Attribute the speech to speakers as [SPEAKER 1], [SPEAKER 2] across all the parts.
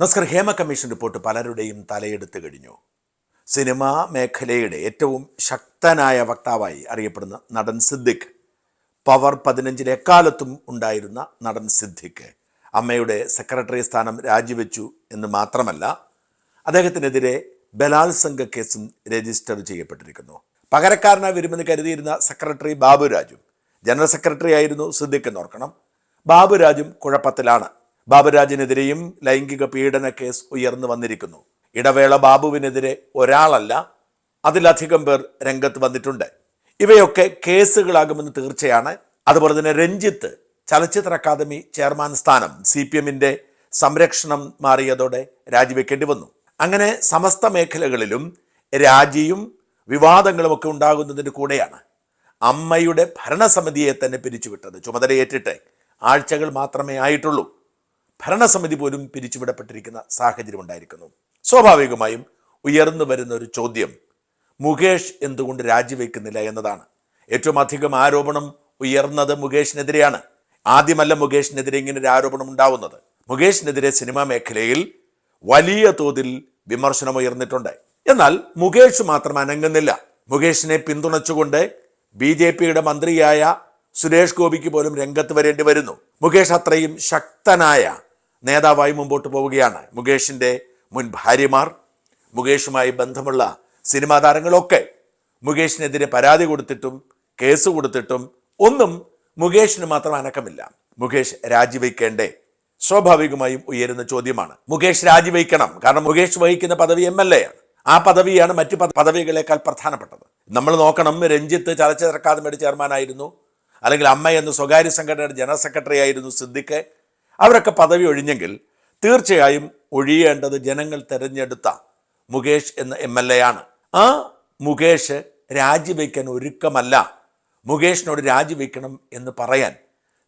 [SPEAKER 1] നസ്കർ Hema commission report പലരുടെയും തലയെടുത്ത് കഴിഞ്ഞു. Cinema മേഖലയുടെ ഏറ്റവും ശക്തനായ വക്താവായി അറിയപ്പെടുന്ന നടൻ സിദ്ദിഖ് പവർ പതിനഞ്ചിൽ എക്കാലത്തും ഉണ്ടായിരുന്ന നടൻ സിദ്ദിഖ് അമ്മയുടെ സെക്രട്ടറി സ്ഥാനം രാജിവെച്ചു എന്ന് മാത്രമല്ല അദ്ദേഹത്തിനെതിരെ ബലാത്സംഗ കേസും രജിസ്റ്റർ ചെയ്യപ്പെട്ടിരിക്കുന്നു. പകരക്കാരനായി വരുമെന്ന് കരുതിയിരുന്ന സെക്രട്ടറി ബാബുരാജും ജനറൽ സെക്രട്ടറി ആയിരുന്നു സിദ്ദിഖ് എന്നോർക്കണം ബാബുരാജും കുഴപ്പത്തിലാണ്. ബാബുരാജിനെതിരെയും ലൈംഗിക പീഡന കേസ് ഉയർന്നു വന്നിരിക്കുന്നു. ഇടവേള ബാബുവിനെതിരെ ഒരാളല്ല അതിലധികം പേർ രംഗത്ത് വന്നിട്ടുണ്ട്. ഇവയൊക്കെ കേസുകളാകുമെന്ന് തീർച്ചയാണ്. അതുപോലെ തന്നെ രഞ്ജിത്ത് ചലച്ചിത്ര അക്കാദമി ചെയർമാൻ സ്ഥാനം സി പി എമ്മിന്റെ സംരക്ഷണം മാറിയതോടെ രാജിവെക്കേണ്ടി വന്നു. അങ്ങനെ സമസ്ത മേഖലകളിലും രാജിയും വിവാദങ്ങളുമൊക്കെ ഉണ്ടാകുന്നതിന്റെ കൂടെയാണ് അമ്മയുടെ ഭരണസമിതിയെ തന്നെ പിരിച്ചുവിട്ടത്. ചുമതലയേറ്റിട്ട് ആഴ്ചകൾ മാത്രമേ ആയിട്ടുള്ളൂ. ഭരണസമിതി പോലും പിരിച്ചുവിടപ്പെട്ടിരിക്കുന്ന സാഹചര്യം ഉണ്ടായിരിക്കുന്നു. സ്വാഭാവികമായും ഉയർന്നു വരുന്ന ഒരു ചോദ്യം മുകേഷ് എന്തുകൊണ്ട് രാജിവെക്കുന്നില്ല എന്നതാണ്. ഏറ്റവും അധികം ആരോപണം ഉയർന്നത് മുകേഷിനെതിരെയാണ്. ആദ്യമല്ല മുകേഷിനെതിരെ ഇങ്ങനെ ഒരു ആരോപണം ഉണ്ടാവുന്നത്. മുകേഷിനെതിരെ സിനിമാ മേഖലയിൽ വലിയ തോതിൽ വിമർശനം ഉയർന്നിട്ടുണ്ട്. എന്നാൽ മുകേഷ് മാത്രം അനങ്ങുന്നില്ല. മുകേഷിനെ പിന്തുണച്ചുകൊണ്ട് ബി ജെ പിയുടെ മന്ത്രിയായ സുരേഷ് ഗോപിക്ക് പോലും രംഗത്ത് വരേണ്ടി വരുന്നു. മുകേഷ് അത്രയും ശക്തനായ നേതാവായി മുമ്പോട്ട് പോവുകയാണ്. മുകേഷിന്റെ മുൻ ഭാര്യമാർ മുകേഷുമായി ബന്ധമുള്ള സിനിമാ താരങ്ങളൊക്കെ മുകേഷിനെതിരെ പരാതി കൊടുത്തിട്ടും കേസ് കൊടുത്തിട്ടും ഒന്നും മുകേഷിന് മാത്രം അനക്കമില്ല. മുകേഷ് രാജിവെക്കേണ്ടേ സ്വാഭാവികമായും ഉയരുന്ന ചോദ്യമാണ്. മുകേഷ് രാജിവെക്കണം. കാരണം മുകേഷ് വഹിക്കുന്ന പദവി എം എൽ എ ആണ് ആ പദവിയാണ് മറ്റു പദ- പദവികളെക്കാൾ പ്രധാനപ്പെട്ടത്. നമ്മൾ നോക്കണം രഞ്ജിത്ത് ചലച്ചിത്ര അക്കാദമിയുടെ ചെയർമാനായിരുന്നു അല്ലെങ്കിൽ അമ്മ എന്ന സ്വകാര്യ സംഘടനയുടെ ജനറൽ സെക്രട്ടറി ആയിരുന്നു സിദ്ദിഖ്. അവരൊക്കെ പദവി ഒഴിഞ്ഞെങ്കിൽ തീർച്ചയായും ഒഴിയേണ്ടത് ജനങ്ങൾ തെരഞ്ഞെടുത്ത മുകേഷ് എന്ന എം എൽ എ ആണ്. ആ മുകേഷ് രാജിവെക്കാൻ ഒരുക്കമല്ല. മുകേഷിനോട് രാജിവെക്കണം എന്ന് പറയാൻ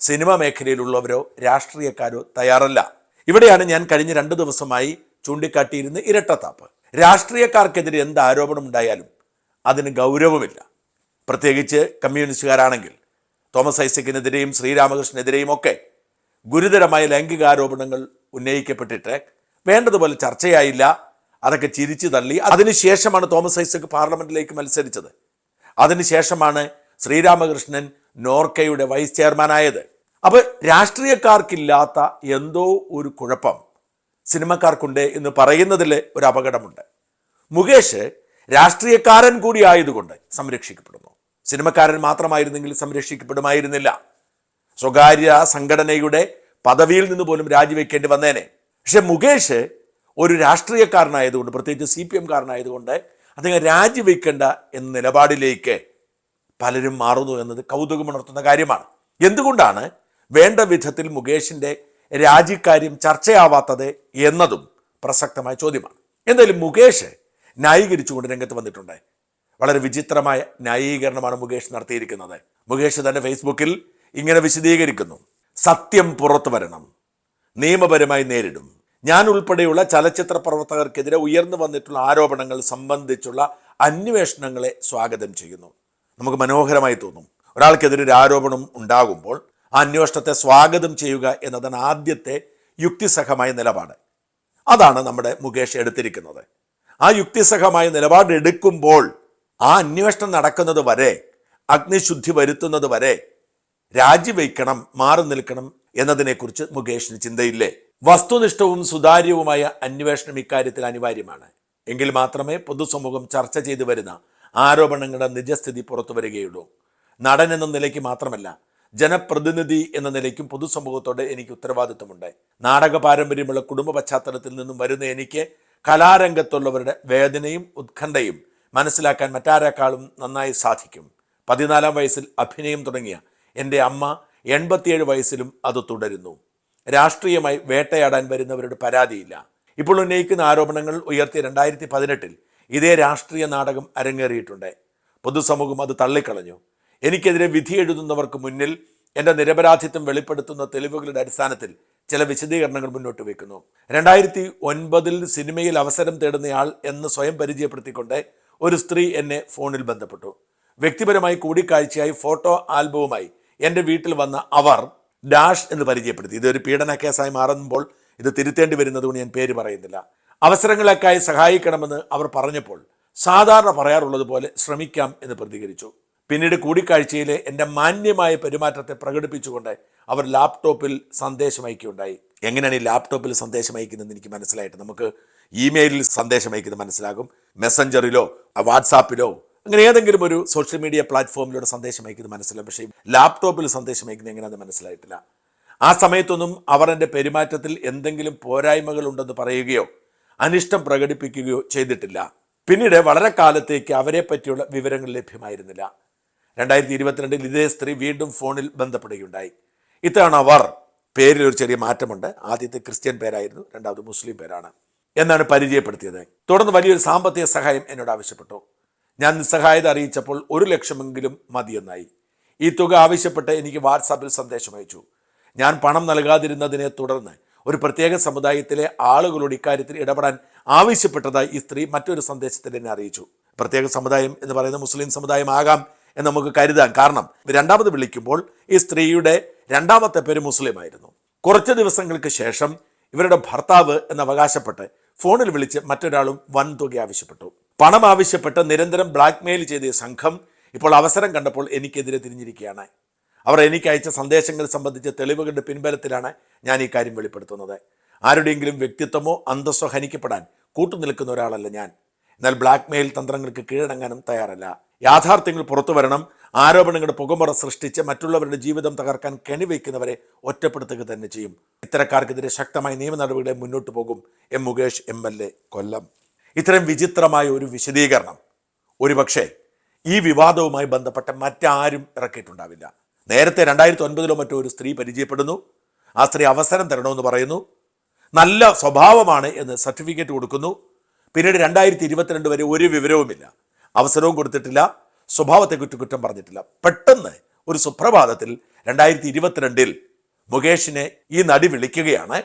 [SPEAKER 1] സിനിമാ മേഖലയിലുള്ളവരോ രാഷ്ട്രീയക്കാരോ തയ്യാറല്ല. ഇവിടെയാണ് ഞാൻ കഴിഞ്ഞ രണ്ട് ദിവസമായി ചൂണ്ടിക്കാട്ടിയിരുന്ന ഇരട്ടത്താപ്പ്. രാഷ്ട്രീയക്കാർക്കെതിരെ എന്ത് ആരോപണം ഉണ്ടായാലും അതിന് ഗൗരവമില്ല. പ്രത്യേകിച്ച് കമ്മ്യൂണിസ്റ്റുകാരാണെങ്കിൽ തോമസ് ഐസക്കിനെതിരെയും ശ്രീരാമകൃഷ്ണനെതിരെയും ഒക്കെ ഗുരുതരമായ ലൈംഗികാരോപണങ്ങൾ ഉന്നയിക്കപ്പെട്ടിട്ട് വേണ്ടതുപോലെ ചർച്ചയായില്ല. അതൊക്കെ ചിരിച്ചു തള്ളി. അതിനുശേഷമാണ് തോമസ് ഐസക് പാർലമെന്റിലേക്ക് മത്സരിച്ചത്. അതിനുശേഷമാണ് ശ്രീരാമകൃഷ്ണൻ നോർക്കയുടെ വൈസ് ചെയർമാനായത്. അപ്പോൾ രാഷ്ട്രീയക്കാർക്കില്ലാത്ത എന്തോ ഒരു കുഴപ്പം സിനിമക്കാർക്കുണ്ട് എന്ന് പറയുന്നതിൽ ഒരു അപകടമുണ്ട്. മുകേഷ് രാഷ്ട്രീയക്കാരൻ കൂടി ആയതുകൊണ്ട് സംരക്ഷിക്കപ്പെടുന്നു. സിനിമക്കാരൻ മാത്രമായിരുന്നെങ്കിൽ സംരക്ഷിക്കപ്പെടുമായിരുന്നില്ല. സ്വകാര്യ സംഘടനയുടെ പദവിയിൽ നിന്ന് പോലും രാജിവെക്കേണ്ടി വന്നേനെ. പക്ഷെ മുകേഷ് ഒരു രാഷ്ട്രീയക്കാരനായതുകൊണ്ട് പ്രത്യേകിച്ച് സി പി എംകാരനായതുകൊണ്ട് അദ്ദേഹം രാജിവെക്കേണ്ട എന്ന നിലപാടിലേക്ക് പലരും മാറുന്നു എന്നത് കൗതുകമുണർത്തുന്ന കാര്യമാണ്. എന്തുകൊണ്ടാണ് വേണ്ട വിധത്തിൽ മുകേഷിന്റെ രാജിക്കാര്യം ചർച്ചയാവാത്തത് എന്നതും പ്രസക്തമായ ചോദ്യമാണ്. എന്തായാലും മുകേഷ് ന്യായീകരിച്ചുകൊണ്ട് രംഗത്ത് വന്നിട്ടുണ്ട്. വളരെ വിചിത്രമായ ന്യായീകരണമാണ് മുകേഷ് നടത്തിയിരിക്കുന്നത്. മുകേഷ് തന്നെ ഫേസ്ബുക്കിൽ ഇങ്ങനെ വിശദീകരിക്കുന്നു. സത്യം പുറത്തു വരണം. നിയമപരമായി നേരിടും. ഞാൻ ഉൾപ്പെടെയുള്ള ചലച്ചിത്ര പ്രവർത്തകർക്കെതിരെ ഉയർന്നു വന്നിട്ടുള്ള ആരോപണങ്ങൾ സംബന്ധിച്ചുള്ള അന്വേഷണങ്ങളെ സ്വാഗതം ചെയ്യുന്നു. നമുക്ക് മനോഹരമായി തോന്നും. ഒരാൾക്കെതിരെ ഒരു ആരോപണം ഉണ്ടാകുമ്പോൾ ആ അന്വേഷണത്തെ സ്വാഗതം ചെയ്യുക എന്നതാണ് ആദ്യത്തെ യുക്തിസഹമായ നിലപാട്. അതാണ് നമ്മുടെ മുകേഷ് എടുത്തിരിക്കുന്നത്. ആ യുക്തിസഹമായ നിലപാട് എടുക്കുമ്പോൾ ആ അന്വേഷണം നടക്കുന്നത് വരെ അഗ്നിശുദ്ധി വരുത്തുന്നത് വരെ രാജിവെക്കണം മാറി നിൽക്കണം എന്നതിനെക്കുറിച്ച് മുകേഷിന് ചിന്തയില്ലേ? വസ്തുനിഷ്ഠവും സുതാര്യവുമായ അന്വേഷണം ഇക്കാര്യത്തിൽ അനിവാര്യമാണ്. എങ്കിൽ മാത്രമേ പൊതുസമൂഹം ചർച്ച ചെയ്തു വരുന്ന ആരോപണങ്ങളുടെ നിജസ്ഥിതി പുറത്തു വരികയുള്ളൂ. നടൻ എന്ന നിലയ്ക്ക് മാത്രമല്ല ജനപ്രതിനിധി എന്ന നിലയ്ക്കും പൊതുസമൂഹത്തോട് എനിക്ക് ഉത്തരവാദിത്വമുണ്ട്. നാടക പാരമ്പര്യമുള്ള കുടുംബ പശ്ചാത്തലത്തിൽ നിന്നും വരുന്ന എനിക്ക് കലാരംഗത്തുള്ളവരുടെ വേദനയും ഉത്കണ്ഠയും മനസ്സിലാക്കാൻ മറ്റാരെക്കാളും നന്നായി സാധിക്കും. പതിനാലാം വയസ്സിൽ അഭിനയം തുടങ്ങിയ എന്റെ അമ്മ എൺപത്തിയേഴ് വയസ്സിലും അത് തുടരുന്നു. രാഷ്ട്രീയമായി വേട്ടയാടാൻ വരുന്നവരുടെ പരാതിയില്ല. ഇപ്പോൾ ഉന്നയിക്കുന്ന ആരോപണങ്ങൾ ഉയർത്തിയ രണ്ടായിരത്തി പതിനെട്ടിൽ ഇതേ രാഷ്ട്രീയ നാടകം അരങ്ങേറിയിട്ടുണ്ട്. പൊതുസമൂഹം അത് തള്ളിക്കളഞ്ഞു. എനിക്കെതിരെ വിധി എഴുതുന്നവർക്ക് മുന്നിൽ എന്റെ നിരപരാധിത്വം വെളിപ്പെടുത്തുന്ന തെളിവുകളുടെ അടിസ്ഥാനത്തിൽ ചില വിശദീകരണങ്ങൾ മുന്നോട്ട് വെക്കുന്നു. രണ്ടായിരത്തി ഒൻപതിൽ സിനിമയിൽ അവസരം തേടുന്നയാൾ എന്ന് സ്വയം പരിചയപ്പെടുത്തിക്കൊണ്ട് ഒരു സ്ത്രീ എന്നെ ഫോണിൽ ബന്ധപ്പെട്ടു. വ്യക്തിപരമായി കൂടിക്കാഴ്ചയായി ഫോട്ടോ ആൽബവുമായി എന്റെ വീട്ടിൽ വന്ന അവർ ഡാഷ് എന്ന് പരിചയപ്പെടുത്തി. ഇതൊരു പീഡന കേസായി മാറുമ്പോൾ ഇത് തിരുത്തേണ്ടി വരുന്നതുകൊണ്ട് ഞാൻ പേര് പറയുന്നില്ല. അവസരങ്ങളൊക്കെയായി സഹായിക്കണമെന്ന് അവർ പറഞ്ഞപ്പോൾ സാധാരണ പറയാറുള്ളത് പോലെ ശ്രമിക്കാം എന്ന് പ്രതികരിച്ചു. പിന്നീട് കൂടിക്കാഴ്ചയിലെ എന്റെ മാന്യമായ പെരുമാറ്റത്തെ പ്രകടിപ്പിച്ചുകൊണ്ട് അവർ ലാപ്ടോപ്പിൽ സന്ദേശം അയക്കുകയുണ്ടായി. എങ്ങനെയാണ് ഈ ലാപ്ടോപ്പിൽ സന്ദേശം അയക്കുന്നതെന്ന് എനിക്ക് മനസ്സിലായിട്ട് നമുക്ക് ഇമെയിലിൽ സന്ദേശം അയക്കുന്നത് മനസ്സിലാകും. മെസ്സഞ്ചറിലോ വാട്സാപ്പിലോ അങ്ങനെ ഏതെങ്കിലും ഒരു സോഷ്യൽ മീഡിയ പ്ലാറ്റ്ഫോമിലൂടെ സന്ദേശം അയക്കുന്നത് മനസ്സിലാവും പക്ഷേ ലാപ്ടോപ്പിൽ സന്ദേശം അയക്കുന്നത് എങ്ങനെയാണെന്ന് മനസ്സിലായിട്ടില്ല. ആ സമയത്തൊന്നും അവർ എന്റെ പെരുമാറ്റത്തിൽ എന്തെങ്കിലും പോരായ്മകൾ ഉണ്ടെന്ന് പറയുകയോ അനിഷ്ടം പ്രകടിപ്പിക്കുകയോ ചെയ്തിട്ടില്ല. പിന്നീട് വളരെ കാലത്തേക്ക് അവരെ പറ്റിയുള്ള വിവരങ്ങൾ ലഭ്യമായിരുന്നില്ല. രണ്ടായിരത്തി ഇരുപത്തിരണ്ടിൽ ഇതേ സ്ത്രീ വീണ്ടും ഫോണിൽ ബന്ധപ്പെടുകയുണ്ടായി. ഇത്തവണ അവർ പേരിൽ ഒരു ചെറിയ മാറ്റമുണ്ട്. ആദ്യത്തെ ക്രിസ്ത്യൻ പേരായിരുന്നു രണ്ടാമത് മുസ്ലിം പേരാണ് എന്നാണ് പരിചയപ്പെടുത്തിയത്. തുടർന്ന് വലിയൊരു സാമ്പത്തിക സഹായം എന്നോട് ആവശ്യപ്പെട്ടു. ഞാൻ നിസ്സഹായത അറിയിച്ചപ്പോൾ ഒരു ലക്ഷമെങ്കിലും മതിയെന്നായി. ഈ തുക ആവശ്യപ്പെട്ട് എനിക്ക് വാട്സാപ്പിൽ സന്ദേശം അയച്ചു. ഞാൻ പണം നൽകാതിരുന്നതിനെ തുടർന്ന് ഒരു പ്രത്യേക സമുദായത്തിലെ ആളുകളോട് ഇക്കാര്യത്തിൽ ഇടപെടാൻ ആവശ്യപ്പെട്ടതായി ഈ സ്ത്രീ മറ്റൊരു സന്ദേശത്തിൽ എന്നെ അറിയിച്ചു. പ്രത്യേക സമുദായം എന്ന് പറയുന്ന മുസ്ലിം സമുദായമാകാം എന്ന് നമുക്ക് കരുതാം കാരണം രണ്ടാമത് വിളിക്കുമ്പോൾ ഈ സ്ത്രീയുടെ രണ്ടാമത്തെ പേര് മുസ്ലിം ആയിരുന്നു. കുറച്ച് ദിവസങ്ങൾക്ക് ശേഷം ഇവരുടെ ഭർത്താവ് എന്ന് അവകാശപ്പെട്ട് ഫോണിൽ വിളിച്ച് മറ്റൊരാളും വൻതുക ആവശ്യപ്പെട്ടു. പണം ആവശ്യപ്പെട്ട് നിരന്തരം ബ്ലാക്ക്മെയിൽ ചെയ്ത സംഘം ഇപ്പോൾ അവസരം കണ്ടപ്പോൾ എനിക്കെതിരെ തിരിഞ്ഞിരിക്കുകയാണ്. അവർ എനിക്ക് അയച്ച സന്ദേശങ്ങൾ സംബന്ധിച്ച തെളിവുകളുടെ പിൻബലത്തിലാണ് ഞാൻ ഈ കാര്യം വെളിപ്പെടുത്തുന്നത്. ആരുടെയെങ്കിലും വ്യക്തിത്വമോ അന്തസ്സോ ഹനിക്കപ്പെടാൻ കൂട്ടുനിൽക്കുന്ന ഒരാളല്ല ഞാൻ. എന്നാൽ ബ്ലാക്ക്മെയിൽ തന്ത്രങ്ങൾക്ക് കീഴടങ്ങാനും തയ്യാറല്ല. യാഥാർത്ഥ്യങ്ങൾ പുറത്തു വരണം ആരോപണങ്ങളുടെ പുകമുറ സൃഷ്ടിച്ച് മറ്റുള്ളവരുടെ ജീവിതം തകർക്കാൻ കെണിവയ്ക്കുന്നവരെ ഒറ്റപ്പെടുത്തുക തന്നെ ചെയ്യും. ഇത്തരക്കാർക്കെതിരെ ശക്തമായ നിയമ നടപടികളെ മുന്നോട്ട് പോകും എം മുകേഷ് എം കൊല്ലം. ഇത്തരം വിചിത്രമായ ഒരു വിശദീകരണം. ഒരുപക്ഷെ ഈ വിവാദവുമായി ബന്ധപ്പെട്ട മറ്റാരും ഇറക്കിയിട്ടുണ്ടാവില്ല. നേരത്തെ രണ്ടായിരത്തി ഒൻപതിലോ മറ്റോ ഒരു സ്ത്രീ പരിചയപ്പെടുന്നു. ആ സ്ത്രീ അവസരം തരണമെന്ന് പറയുന്നു. നല്ല സ്വഭാവമാണ് എന്ന് സർട്ടിഫിക്കറ്റ് കൊടുക്കുന്നു. പിന്നീട് രണ്ടായിരത്തി ഇരുപത്തിരണ്ട് വരെ ഒരു വിവരവുമില്ല. അവസരവും കൊടുത്തിട്ടില്ല. സ്വഭാവത്തെ കുറ്റം പറഞ്ഞിട്ടില്ല. പെട്ടെന്ന് ഒരു സുപ്രഭാതത്തിൽ രണ്ടായിരത്തി ഇരുപത്തിരണ്ടിൽ മുകേഷിനെ ഈ നടി വിളിക്കുകയാണ്.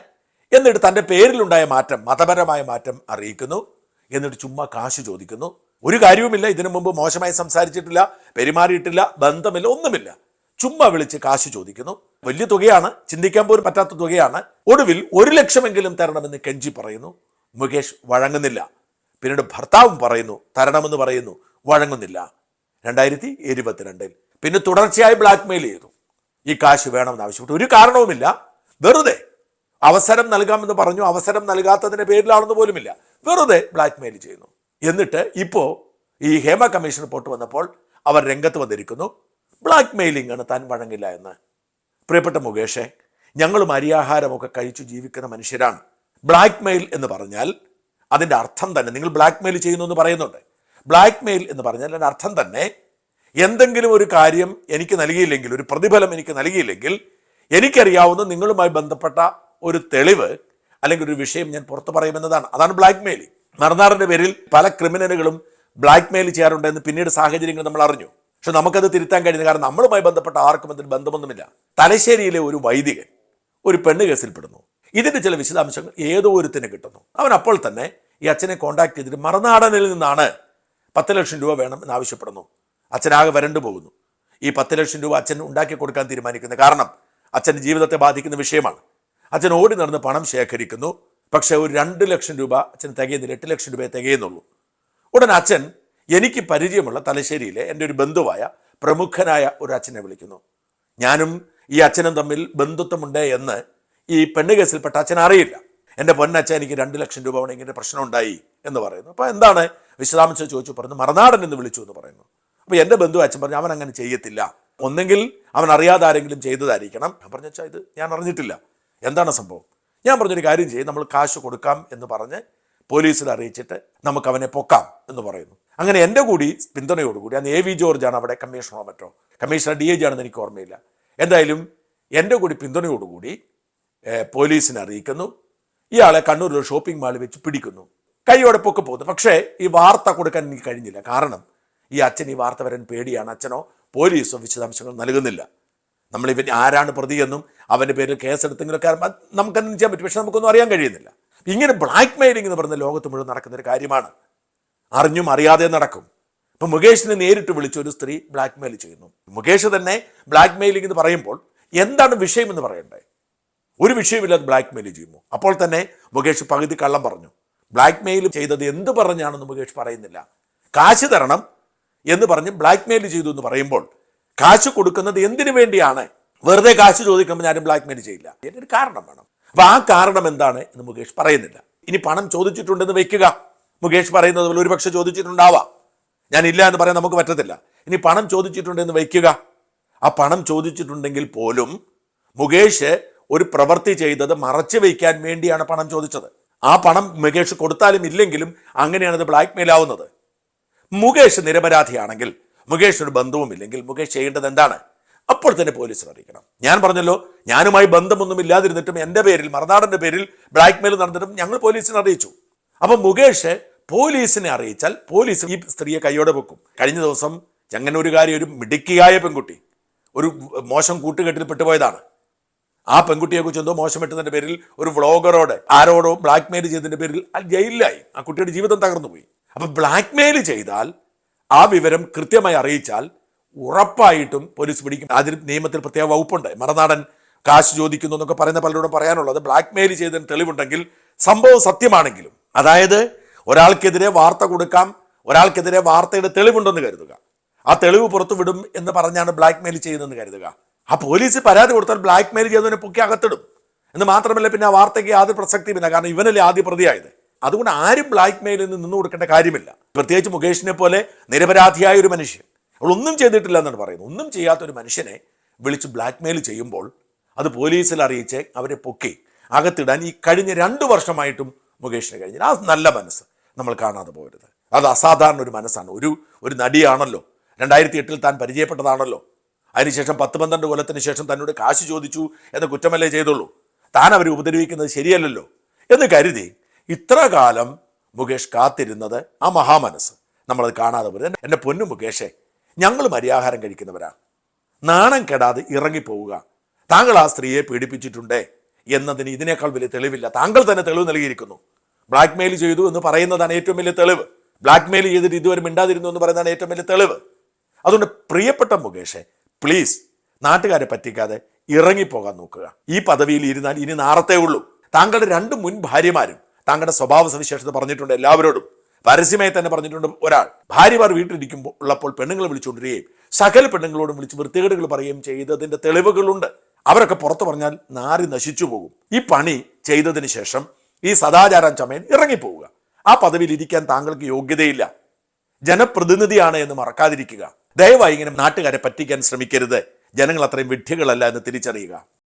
[SPEAKER 1] എന്നിട്ട് തന്റെ പേരിലുണ്ടായ മാറ്റം മതപരമായ മാറ്റം അറിയിക്കുന്നു. എന്നിട്ട് ചുമ്മാ കാശ് ചോദിക്കുന്നു. ഒരു കാര്യവുമില്ല ഇതിനു മുമ്പ് മോശമായി സംസാരിച്ചിട്ടില്ല പെരുമാറിയിട്ടില്ല ബന്ധമില്ല ഒന്നുമില്ല. ചുമ്മാ വിളിച്ച് കാശ് ചോദിക്കുന്നു. വലിയ തുകയാണ് ചിന്തിക്കാൻ പോലും പറ്റാത്ത തുകയാണ്. ഒടുവിൽ ഒരു ലക്ഷമെങ്കിലും തരണമെന്ന് കെഞ്ചി പറയുന്നു. മുകേഷ് വഴങ്ങുന്നില്ല. പിന്നീട് ഭർത്താവും പറയുന്നു തരണമെന്ന് പറയുന്നു വഴങ്ങുന്നില്ല. രണ്ടായിരത്തി ഇരുപത്തിരണ്ടിൽ പിന്നെ തുടർച്ചയായി ബ്ലാക്ക്മെയിൽ ചെയ്തു. ഈ കാശ് വേണമെന്ന് ആവശ്യപ്പെട്ടു. ഒരു കാരണവുമില്ല. വെറുതെ. അവസരം നൽകാമെന്ന് പറഞ്ഞു അവസരം നൽകാത്തതിന്റെ പേരിലാണെന്ന് പോലുമില്ല. വെറുതെ ബ്ലാക്ക് മെയിൽ ചെയ്യുന്നു. എന്നിട്ട് ഇപ്പോൾ ഈ ഹേമ കമ്മീഷൻ റിപ്പോർട്ട് വന്നപ്പോൾ അവർ രംഗത്ത് വന്നിരിക്കുന്നു. ബ്ലാക്ക് മെയിലിംഗ് ആണ് താൻ വഴങ്ങില്ല എന്ന്. പ്രിയപ്പെട്ട മുകേഷെ ഞങ്ങളും അരിയാഹാരമൊക്കെ കഴിച്ചു ജീവിക്കുന്ന മനുഷ്യരാണ്. ബ്ലാക്ക് മെയിൽ എന്ന് പറഞ്ഞാൽ അതിന്റെ അർത്ഥം തന്നെ നിങ്ങൾ ബ്ലാക്ക് മെയിൽ ചെയ്യുന്നു എന്ന് പറയുന്നുണ്ട്. ബ്ലാക്ക് മെയിൽ എന്ന് പറഞ്ഞാൽ അതിന്റെ അർത്ഥം തന്നെ എന്തെങ്കിലും ഒരു കാര്യം എനിക്ക് നൽകിയില്ലെങ്കിൽ ഒരു പ്രതിഫലം എനിക്ക് നൽകിയില്ലെങ്കിൽ എനിക്കറിയാവുന്ന നിങ്ങളുമായി ബന്ധപ്പെട്ട ഒരു തെളിവ് അല്ലെങ്കിൽ ഒരു വിഷയം ഞാൻ പുറത്തു പറയുമെന്നതാണ്. അതാണ് ബ്ലാക്ക് മെയിൽ മറുനാറിന്റെ പേരിൽ പല ക്രിമിനലുകളും ബ്ലാക്ക് മെയിൽ ചെയ്യാറുണ്ടെന്ന് പിന്നീട് സാഹചര്യങ്ങൾ നമ്മൾ അറിഞ്ഞു. പക്ഷെ നമുക്കത് തിരുത്താൻ കഴിയുന്നത് കാരണം നമ്മളുമായി ബന്ധപ്പെട്ട ആർക്കും അതിന് ബന്ധമൊന്നുമില്ല. തലശ്ശേരിയിലെ ഒരു വൈദികൻ ഒരു പെണ്ണ് കേസിൽപ്പെടുന്നു ഇതിന്റെ ചില വിശദാംശങ്ങൾ ഏതോ ഒരുത്തിന് കിട്ടുന്നു. അവൻ അപ്പോൾ തന്നെ ഈ അച്ഛനെ കോണ്ടാക്ട് ചെയ്തിട്ട് മറുനാടനിൽ നിന്നാണ് പത്ത് ലക്ഷം രൂപ വേണം എന്ന് ആവശ്യപ്പെടുന്നു. അച്ഛനാകെ വരണ്ടു പോകുന്നു. ഈ പത്ത് ലക്ഷം രൂപ അച്ഛൻ ഉണ്ടാക്കി കൊടുക്കാൻ തീരുമാനിക്കുന്നത് കാരണം അച്ഛന്റെ ജീവിതത്തെ ബാധിക്കുന്ന വിഷയമാണ്. അച്ഛൻ ഓടി നടന്ന് പണം ശേഖരിക്കുന്നു. പക്ഷേ ഒരു രണ്ട് ലക്ഷം രൂപ അച്ഛൻ തികയുന്നില്ല. എട്ട് ലക്ഷം രൂപയെ തികയുന്നുള്ളൂ. ഉടൻ അച്ഛൻ എനിക്ക് പരിചയമുള്ള തലശ്ശേരിയിലെ എന്റെ ഒരു ബന്ധുവായ പ്രമുഖനായ ഒരു അച്ഛനെ വിളിക്കുന്നു. ഞാനും ഈ അച്ഛനും തമ്മിൽ ബന്ധുത്വമുണ്ട് എന്ന് ഈ പെണ്ണ് കേസിൽപ്പെട്ട അച്ഛൻ അറിയില്ല. എന്റെ പൊന്നച്ഛൻ എനിക്ക് രണ്ട് ലക്ഷം രൂപ ഇങ്ങനെ പ്രശ്നം ഉണ്ടായി എന്ന് പറയുന്നു. അപ്പോൾ എന്താണ്? വിശദാംശം ചോദിച്ചു പറഞ്ഞു മറനാടൻ എന്ന് വിളിച്ചു എന്ന് പറയുന്നു. അപ്പോൾ എന്റെ ബന്ധു അച്ഛൻ പറഞ്ഞു അവൻ അങ്ങനെ ചെയ്യത്തില്ല. ഒന്നെങ്കിൽ അവൻ അറിയാതെ ആരെങ്കിലും ചെയ്തതായിരിക്കണം. ഞാൻ പറഞ്ഞു വെച്ചാൽ ഇത് ഞാൻ അറിഞ്ഞിട്ടില്ല. എന്താണ് സംഭവം? ഞാൻ പറഞ്ഞൊരു കാര്യം ചെയ്യും നമ്മൾ കാശ് കൊടുക്കാം എന്ന് പറഞ്ഞ് പോലീസിൽ അറിയിച്ചിട്ട് നമുക്ക് അവനെ പൊക്കാം എന്ന് പറയുന്നു. അങ്ങനെ എന്റെ കൂടി പിന്തുണയോടുകൂടി അന്ന് എ വി ജോർജാണ് അവിടെ കമ്മീഷണറോ മറ്റോ? കമ്മീഷണർ ഡി എ ജി ആണെന്ന് എനിക്ക് ഓർമ്മയില്ല. എന്തായാലും എന്റെ കൂടി പിന്തുണയോടുകൂടി പോലീസിനെ അറിയിക്കുന്നു. ഇയാളെ കണ്ണൂരിൽ ഷോപ്പിംഗ് മാളിൽ വെച്ച് പിടിക്കുന്നു. കൈയോടെ പൊക്കെ പോകുന്നു. പക്ഷേ ഈ വാർത്ത കൊടുക്കാൻ എനിക്ക് കഴിഞ്ഞില്ല. കാരണം ഈ അച്ഛൻ ഈ വാർത്ത വരാൻ പേടിയാണ്. അച്ഛനോ പോലീസോ വിശദാംശങ്ങൾ നൽകുന്നില്ല. നമ്മൾ ഇവൻ ആരാണ് പ്രതിയെന്നും അവന്റെ പേരിൽ കേസെടുത്തെങ്കിലൊക്കെ നമുക്കെന്തും ചെയ്യാൻ പറ്റും. പക്ഷെ നമുക്കൊന്നും അറിയാൻ കഴിയുന്നില്ല. ഇങ്ങനെ ബ്ലാക്ക് മെയിലിംഗ് എന്ന് പറയുന്ന ലോകത്ത് മുഴുവൻ നടക്കുന്ന ഒരു കാര്യമാണ്. അറിഞ്ഞും അറിയാതെ നടക്കും. ഇപ്പം മുകേഷിനെ നേരിട്ട് വിളിച്ച ഒരു സ്ത്രീ ബ്ലാക്ക് മെയിൽ ചെയ്യുന്നു. മുകേഷ് തന്നെ ബ്ലാക്ക് മെയിലിംഗ് എന്ന് പറയുമ്പോൾ എന്താണ് വിഷയം എന്ന് പറയണ്ടേ? ഒരു വിഷയമില്ലാതെ ബ്ലാക്ക് മെയിൽ ചെയ്യുന്നു. അപ്പോൾ തന്നെ മുകേഷ് പകുതി കള്ളം പറഞ്ഞു. ബ്ലാക്ക് മെയിൽ ചെയ്തത് എന്ത് പറഞ്ഞാണെന്ന് മുകേഷ് പറയുന്നില്ല. കാശ് തരണം എന്ന് പറഞ്ഞ് ബ്ലാക്ക് മെയിൽ ചെയ്തു എന്ന് പറയുമ്പോൾ കാശ് കൊടുക്കുന്നത് എന്തിനു വേണ്ടിയാണ്? വെറുതെ കാശ് ചോദിക്കുമ്പോൾ ഞാനും ബ്ലാക്ക്മെയിൽ ചെയ്യില്ല. എന്നൊരു കാരണം വേണം. അപ്പൊ ആ കാരണം എന്താണ് എന്ന് മുകേഷ് പറയുന്നില്ല. ഇനി പണം ചോദിച്ചിട്ടുണ്ടെന്ന് വെക്കുക. മുകേഷ് പറയുന്നത് പോലെ ഒരുപക്ഷെ ചോദിച്ചിട്ടുണ്ടാവാം. ഇല്ല എന്ന് പറയാൻ നമുക്ക് പറ്റത്തില്ല. ഇനി പണം ചോദിച്ചിട്ടുണ്ടെന്ന് വയ്ക്കുക ആ പണം ചോദിച്ചിട്ടുണ്ടെങ്കിൽ പോലും മുകേഷ് ഒരു പ്രവൃത്തി ചെയ്തത് മറച്ചു വയ്ക്കാൻ വേണ്ടിയാണ് പണം ചോദിച്ചത്. ആ പണം മുകേഷ് കൊടുത്താലും ഇല്ലെങ്കിലും അങ്ങനെയാണ് അത് ബ്ലാക്ക് മെയിൽ ആവുന്നത്. മുകേഷ് നിരപരാധിയാണെങ്കിൽ മുകേഷ് ഒരു ബന്ധവുമില്ലെങ്കിൽ മുകേഷ് ചെയ്യേണ്ടത് എന്താണ്? അപ്പോൾ തന്നെ പോലീസിനെ അറിയിക്കണം. ഞാൻ പറഞ്ഞല്ലോ ഞാനുമായി ബന്ധമൊന്നും ഇല്ലാതിരുന്നിട്ടും എന്റെ പേരിൽ മറുനാടന്റെ പേരിൽ ബ്ലാക്ക്മെയിൽ നടന്നിട്ടും ഞങ്ങൾ പോലീസിനെ അറിയിച്ചു. അപ്പം മുകേഷ് പോലീസിനെ അറിയിച്ചാൽ പോലീസ് ഈ സ്ത്രീയെ കൈയോടെ വെക്കും. കഴിഞ്ഞ ദിവസം ചങ്ങനൂരുകാരി ഒരു മിടുക്കിയായ പെൺകുട്ടി ഒരു മോശം കൂട്ടുകെട്ടിൽ പെട്ടുപോയതാണ്. ആ പെൺകുട്ടിയെ കുറിച്ച് എന്തോ മോശമിട്ടതിന്റെ പേരിൽ ഒരു വ്ളോഗറോടെ ആരോടോ ബ്ലാക്ക്മെയിൽ ചെയ്തതിന്റെ പേരിൽ ജയിലിലായി. ആ കുട്ടിയുടെ ജീവിതം തകർന്നു പോയി അപ്പം ബ്ലാക്ക്മെയിൽ ചെയ്താൽ ആ വിവരം കൃത്യമായി അറിയിച്ചാൽ ഉറപ്പായിട്ടും പോലീസ് പിടിക്കും. അതിന് നിയമത്തിൽ പ്രത്യേക വകുപ്പുണ്ട്. മറനാടൻ കാശ് ചോദിക്കുന്നു എന്നൊക്കെ പറയുന്ന പലരോടും പറയാനുള്ളത്. ബ്ലാക്ക് മെയിൽ ചെയ്തതിന് തെളിവുണ്ടെങ്കിൽ സംഭവം സത്യമാണെങ്കിലും. അതായത് ഒരാൾക്കെതിരെ വാർത്ത കൊടുക്കാം ഒരാൾക്കെതിരെ വാർത്തയുടെ തെളിവുണ്ടെന്ന് കരുതുക. ആ തെളിവ് പുറത്തു വിടും എന്ന് പറഞ്ഞാണ് ബ്ലാക്ക് മെയിൽ ചെയ്യുന്നതെന്ന് കരുതുക. ആ പോലീസ് പരാതി കൊടുത്താൽ ബ്ലാക്ക് മെയിൽ ചെയ്തതിനെ പൊക്കി അകത്തിടും. എന്ന് മാത്രമല്ല പിന്നെ ആ വാർത്തയ്ക്ക് യാതൊരു പ്രസക്തിയുമില്ല കാരണം ഇവനല്ലേ ആദ്യ പ്രതിയായത്. അതുകൊണ്ട് ആരും ബ്ലാക്ക് മെയിലിൽ നിന്ന് നിന്ന് കൊടുക്കേണ്ട കാര്യമില്ല. പ്രത്യേകിച്ച് മുകേഷിനെ പോലെ നിരപരാധിയായ ഒരു മനുഷ്യൻ. അവൾ ഒന്നും ചെയ്തിട്ടില്ല എന്നാണ് പറയുന്നത്. ഒന്നും ചെയ്യാത്ത ഒരു മനുഷ്യനെ വിളിച്ച് ബ്ലാക്ക് മെയിൽ ചെയ്യുമ്പോൾ അത് പോലീസിൽ അറിയിച്ച് അവരെ പൊക്കി അകത്തിടാൻ ഈ കഴിഞ്ഞ രണ്ട് വർഷമായിട്ടും മുകേഷിന് കഴിഞ്ഞില്ല. ആ നല്ല മനസ്സ് നമ്മൾ കാണാതെ പോകരുത് അത് അസാധാരണ ഒരു മനസ്സാണ്. ഒരു ഒരു നടിയാണല്ലോ. രണ്ടായിരത്തി എട്ടിൽ താൻ പരിചയപ്പെട്ടതാണല്ലോ. അതിനുശേഷം പത്ത് പന്ത്രണ്ട് കൊല്ലത്തിന് ശേഷം തന്നോട് കാശ് ചോദിച്ചു എന്ന കുറ്റമല്ലേ ചെയ്തുള്ളൂ. താൻ അവരെ ഉപദ്രവിക്കുന്നത് ശരിയല്ലല്ലോ എന്ന് കരുതി ഇത്ര കാലം മുകേഷ് കാത്തിരുന്നത് ആ മഹാമനസ് നമ്മളത് കാണാതെ പോലും എന്റെ പൊന്നു മുകേഷെ ഞങ്ങൾ മര്യാഹാരം കഴിക്കുന്നവരാണ് നാണം കെടാതെ ഇറങ്ങിപ്പോവുക. താങ്കൾ ആ സ്ത്രീയെ പീഡിപ്പിച്ചിട്ടുണ്ടേ എന്നതിന് ഇതിനേക്കാൾ വലിയ തെളിവില്ല. താങ്കൾ തന്നെ തെളിവ് നൽകിയിരിക്കുന്നു. ബ്ലാക്ക് മെയിൽ ചെയ്തു എന്ന് പറയുന്നതാണ് ഏറ്റവും വലിയ തെളിവ്. ബ്ലാക്ക് മെയിൽ ചെയ്തിട്ട് ഇതുവരെ മിണ്ടാതിരുന്നു എന്ന് പറയുന്നതാണ് ഏറ്റവും വലിയ തെളിവ്. അതുകൊണ്ട് പ്രിയപ്പെട്ട മുകേഷെ പ്ലീസ് നാട്ടുകാരെ പറ്റിക്കാതെ ഇറങ്ങിപ്പോകാൻ നോക്കുക. ഈ പദവിയിൽ ഇരുന്നാൽ ഇനി നാറത്തേ ഉള്ളൂ. താങ്കളുടെ രണ്ട് മുൻ ഭാര്യമാരും താങ്കളുടെ സ്വഭാവ സവിശേഷത പറഞ്ഞിട്ടുണ്ട് എല്ലാവരോടും. പരസ്യമായി തന്നെ പറഞ്ഞിട്ടുണ്ട് ഒരാൾ. ഭാര്യമാർ വീട്ടിലിരിക്കുമ്പോൾ ഉള്ളപ്പോൾ പെണ്ണുങ്ങളെ വിളിച്ചുകൊണ്ടിരിക്കുകയും സകല പെണ്ണുങ്ങളോടും വിളിച്ച് വൃത്തികേടുകൾ പറയുകയും ചെയ്തതിന്റെ തെളിവുകളുണ്ട്. അവരൊക്കെ പുറത്തു പറഞ്ഞാൽ നാറി നശിച്ചു പോകും. ഈ പണി ചെയ്തതിന് ശേഷം ഈ സദാചാരം ചമയൻ ഇറങ്ങിപ്പോവുക. ആ പദവിയിൽ ഇരിക്കാൻ താങ്കൾക്ക് യോഗ്യതയില്ല. ജനപ്രതിനിധിയാണ് എന്ന് മറക്കാതിരിക്കുക. ദയവായി ഇങ്ങനെ നാട്ടുകാരെ പറ്റിക്കാൻ ശ്രമിക്കരുത്. ജനങ്ങൾ അത്രയും വിഡ്ഢികളല്ല എന്ന് തിരിച്ചറിയുക.